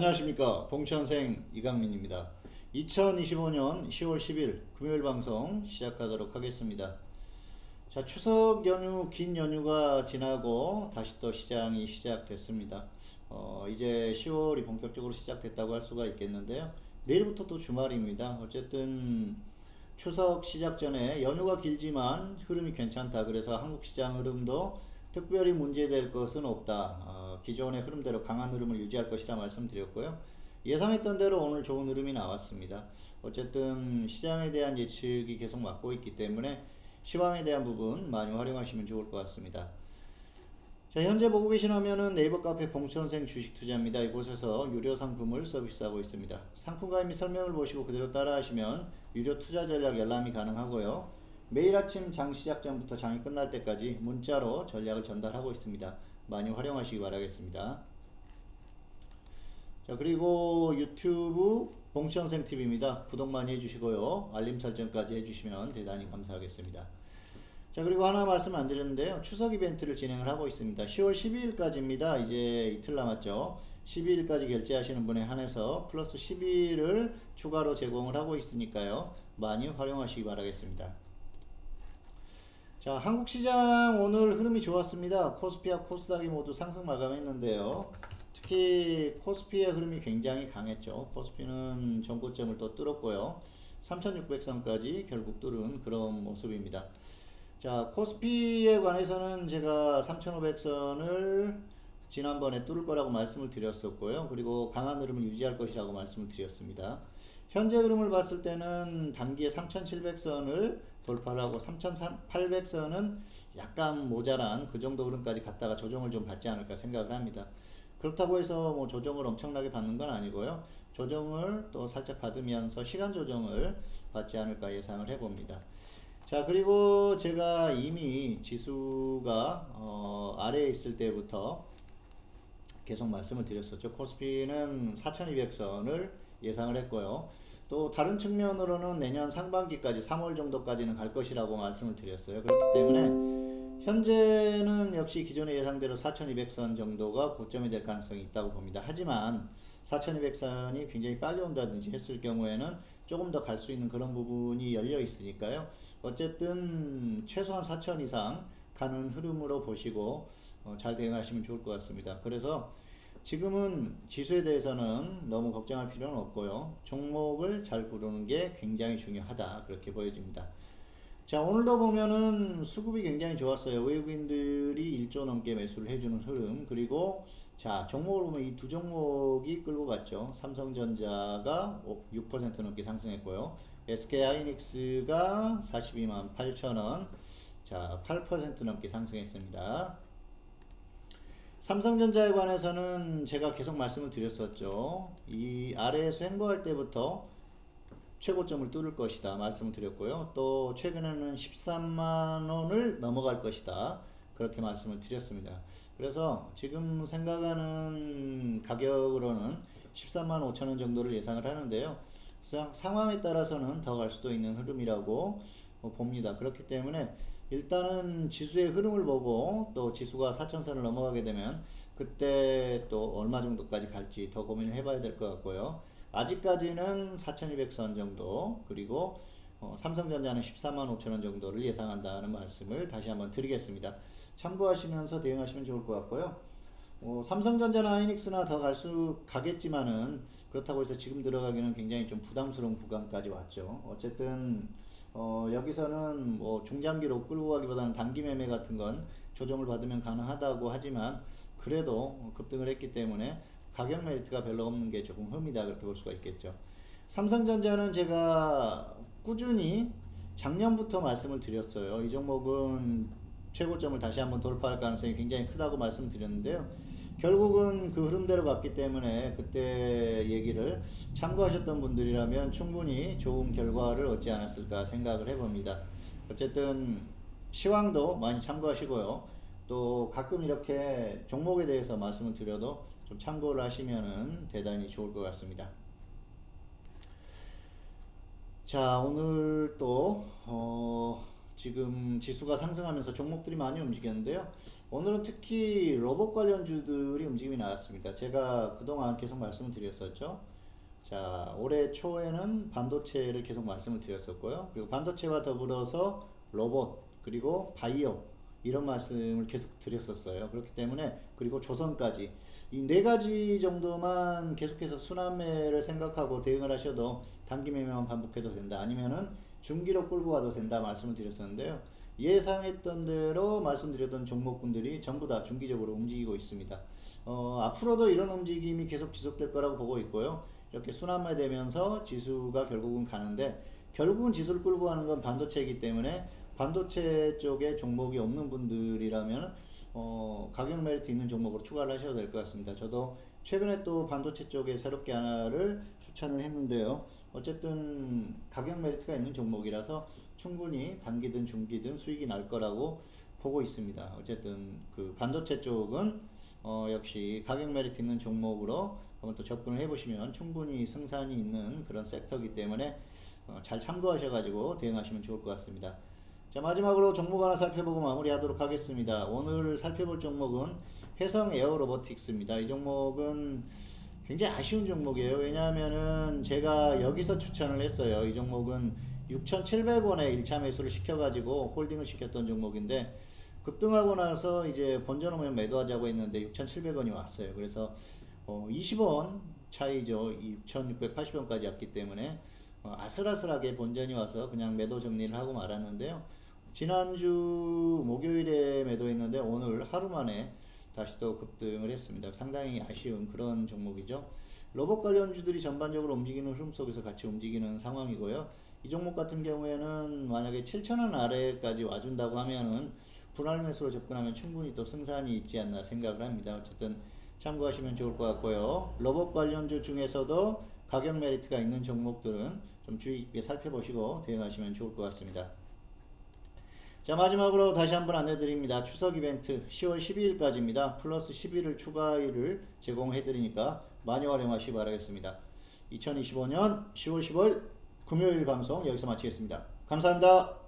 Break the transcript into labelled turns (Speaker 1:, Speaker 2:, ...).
Speaker 1: 안녕하십니까. 봉천생 이강민입니다. 2025년 10월 10일 금요일 방송 시작하도록 하겠습니다. 자 추석 연휴 긴 연휴가 지나고 다시 또 시장이 시작됐습니다. 어, 이제 10월이 본격적으로 시작됐다고 할 수가 있겠는데요. 내일부터 또 주말입니다. 어쨌든 추석 시작 전에 연휴가 길지만 흐름이 괜찮다. 그래서 한국 시장 흐름도 특별히 문제될 것은 없다. 어, 기존의 흐름대로 강한 흐름을 유지할 것이라 말씀드렸고요. 예상했던 대로 오늘 좋은 흐름이 나왔습니다. 어쨌든 시장에 대한 예측이 계속 맞고 있기 때문에 시황에 대한 부분 많이 활용하시면 좋을 것 같습니다. 자, 현재 보고 계신 화면은 네이버 카페 봉천생 주식 투자입니다. 이곳에서 유료 상품을 서비스하고 있습니다. 상품 가입 및 설명을 보시고 그대로 따라 하시면 유료 투자 전략 열람이 가능하고요. 매일 아침 장 시작 전부터 장이 끝날 때까지 문자로 전략을 전달하고 있습니다. 많이 활용하시기 바라겠습니다. 자 그리고 유튜브 봉천생 TV입니다. 구독 많이 해주시고요. 알림 설정까지 해주시면 대단히 감사하겠습니다. 자 그리고 하나 말씀 안 드렸는데요. 추석 이벤트를 진행을 하고 있습니다. 10월 12일까지입니다. 이제 이틀 남았죠. 12일까지 결제하시는 분에 한해서 플러스 10일을 추가로 제공을 하고 있으니까요. 많이 활용하시기 바라겠습니다. 자, 한국 시장 오늘 흐름이 좋았습니다. 코스피와 코스닥이 모두 상승 마감했는데요. 특히 코스피의 흐름이 굉장히 강했죠. 코스피는 전고점을 또 뚫었고요. 3600선까지 결국 뚫은 그런 모습입니다. 자, 코스피에 관해서는 제가 3500선을 지난번에 뚫을 거라고 말씀을 드렸었고요. 그리고 강한 흐름을 유지할 것이라고 말씀을 드렸습니다. 현재 흐름을 봤을 때는 단기에 3700선을 돌파를 하고 3800선은 약간 모자란 그 정도 흐름까지 갔다가 조정을 좀 받지 않을까 생각을 합니다. 그렇다고 해서 뭐 조정을 엄청나게 받는 건 아니고요. 조정을 또 살짝 받으면서 시간 조정을 받지 않을까 예상을 해봅니다. 자 그리고 제가 이미 지수가 어, 아래에 있을 때부터 계속 말씀을 드렸었죠. 코스피는 4200선을 예상을 했고요. 또 다른 측면으로는 내년 상반기까지 3월 정도까지는 갈 것이라고 말씀을 드렸어요. 그렇기 때문에 현재는 역시 기존의 예상대로 4200선 정도가 고점이 될 가능성이 있다고 봅니다. 하지만 4200선이 굉장히 빨리 온다든지 했을 경우에는 조금 더 갈 수 있는 그런 부분이 열려 있으니까요. 어쨌든 최소한 4000 이상 가는 흐름으로 보시고 어, 잘 대응하시면 좋을 것 같습니다. 그래서 지금은 지수에 대해서는 너무 걱정할 필요는 없고요. 종목을 잘 고르는 게 굉장히 중요하다. 그렇게 보여집니다. 자, 오늘도 보면은 수급이 굉장히 좋았어요. 외국인들이 1조 넘게 매수를 해주는 흐름. 그리고 자, 종목을 보면 이 두 종목이 끌고 갔죠. 삼성전자가 6% 넘게 상승했고요. SK 하이닉스가 42만 8천원. 자, 8% 넘게 상승했습니다. 삼성전자에 관해서는 제가 계속 말씀을 드렸었죠. 이 아래에서 횡보할 때부터 최고점을 뚫을 것이다 말씀을 드렸고요. 또 최근에는 13만 원을 넘어갈 것이다. 그렇게 말씀을 드렸습니다. 그래서 지금 생각하는 가격으로는 13만 5천 원 정도를 예상을 하는데요. 상황에 따라서는 더 갈 수도 있는 흐름이라고 봅니다. 그렇기 때문에 일단은 지수의 흐름을 보고 또 지수가 4천선을 넘어가게 되면 그때 또 얼마 정도까지 갈지 더 고민을 해봐야 될 것 같고요. 아직까지는 4200선 정도 그리고 어, 삼성전자는 14만 5천원 정도를 예상한다는 말씀을 다시 한번 드리겠습니다. 참고하시면서 대응하시면 좋을 것 같고요. 어, 삼성전자나 하이닉스나 더 갈 수 가겠지만은 그렇다고 해서 지금 들어가기는 굉장히 좀 부담스러운 구간까지 왔죠. 어쨌든 어, 여기서는 뭐 중장기로 끌고 가기보다는 단기 매매 같은 건 조정을 받으면 가능하다고 하지만 그래도 급등을 했기 때문에 가격 메리트가 별로 없는 게 조금 흠이다 그렇게 볼 수가 있겠죠. 삼성전자는 제가 꾸준히 작년부터 말씀을 드렸어요. 이 종목은 최고점을 다시 한번 돌파할 가능성이 굉장히 크다고 말씀드렸는데요. 결국은 그 흐름대로 갔기 때문에 그때 얘기를 참고하셨던 분들이라면 충분히 좋은 결과를 얻지 않았을까 생각을 해봅니다. 어쨌든 시황도 많이 참고하시고요. 또 가끔 이렇게 종목에 대해서 말씀을 드려도 좀 참고를 하시면 대단히 좋을 것 같습니다. 자 오늘 또 어, 지금 지수가 상승하면서 종목들이 많이 움직였는데요. 오늘은 특히 로봇 관련주들이 움직임이 나왔습니다. 제가 그동안 계속 말씀을 드렸었죠. 자, 올해 초에는 반도체를 계속 말씀을 드렸었고요. 그리고 반도체와 더불어서 로봇, 그리고 바이오, 이런 말씀을 계속 드렸었어요. 그렇기 때문에, 그리고 조선까지. 이 네 가지 정도만 계속해서 순환매를 생각하고 대응을 하셔도 단기 매매만 반복해도 된다. 아니면은 중기로 끌고 가도 된다 말씀을 드렸었는데요. 예상했던 대로 말씀드렸던 종목군들이 전부 다 중기적으로 움직이고 있습니다. 어, 앞으로도 이런 움직임이 계속 지속될 거라고 보고 있고요. 이렇게 순환매 되면서 지수가 결국은 가는데 결국은 지수를 끌고 가는 건 반도체이기 때문에 반도체 쪽에 종목이 없는 분들이라면 어, 가격 메리트 있는 종목으로 추가를 하셔도 될 것 같습니다. 저도 최근에 또 반도체 쪽에 새롭게 하나를 추천을 했는데요. 어쨌든 가격 메리트가 있는 종목이라서 충분히 단기든 중기든 수익이 날 거라고 보고 있습니다. 어쨌든 그 반도체 쪽은 어, 역시 가격 메리트 있는 종목으로 한번 또 접근을 해보시면 충분히 승산이 있는 그런 섹터이기 때문에 어, 잘 참고하셔가지고 대응하시면 좋을 것 같습니다. 자 마지막으로 종목 하나 살펴보고 마무리하도록 하겠습니다. 오늘 살펴볼 종목은 해성 에어 로보틱스입니다. 이 종목은 굉장히 아쉬운 종목이에요. 왜냐하면은 제가 여기서 추천을 했어요. 이 종목은 6,700원에 1차 매수를 시켜가지고 홀딩을 시켰던 종목인데 급등하고 나서 이제 번져놓으면 매도하자고 했는데 6,700원이 왔어요. 그래서 어 20원 차이죠. 이 6,680원까지 왔기 때문에 어 아슬아슬하게 본전이 와서 그냥 매도 정리를 하고 말았는데요. 지난주 목요일에 매도했는데 오늘 하루 만에 다시 또 급등을 했습니다. 상당히 아쉬운 그런 종목이죠. 로봇 관련주들이 전반적으로 움직이는 흐름 속에서 같이 움직이는 상황이고요. 이 종목 같은 경우에는 만약에 7,000원 아래까지 와준다고 하면은 분할 매수로 접근하면 충분히 또 승산이 있지 않나 생각을 합니다. 어쨌든 참고하시면 좋을 것 같고요. 로봇 관련주 중에서도 가격 메리트가 있는 종목들은 좀 주의 깊게 살펴보시고 대응하시면 좋을 것 같습니다. 자 마지막으로 다시 한번 안내드립니다. 추석 이벤트 10월 12일까지입니다. 플러스 10일을 추가일을 제공해드리니까 많이 활용하시기 바라겠습니다. 2025년 10월 15일 금요일 방송 여기서 마치겠습니다. 감사합니다.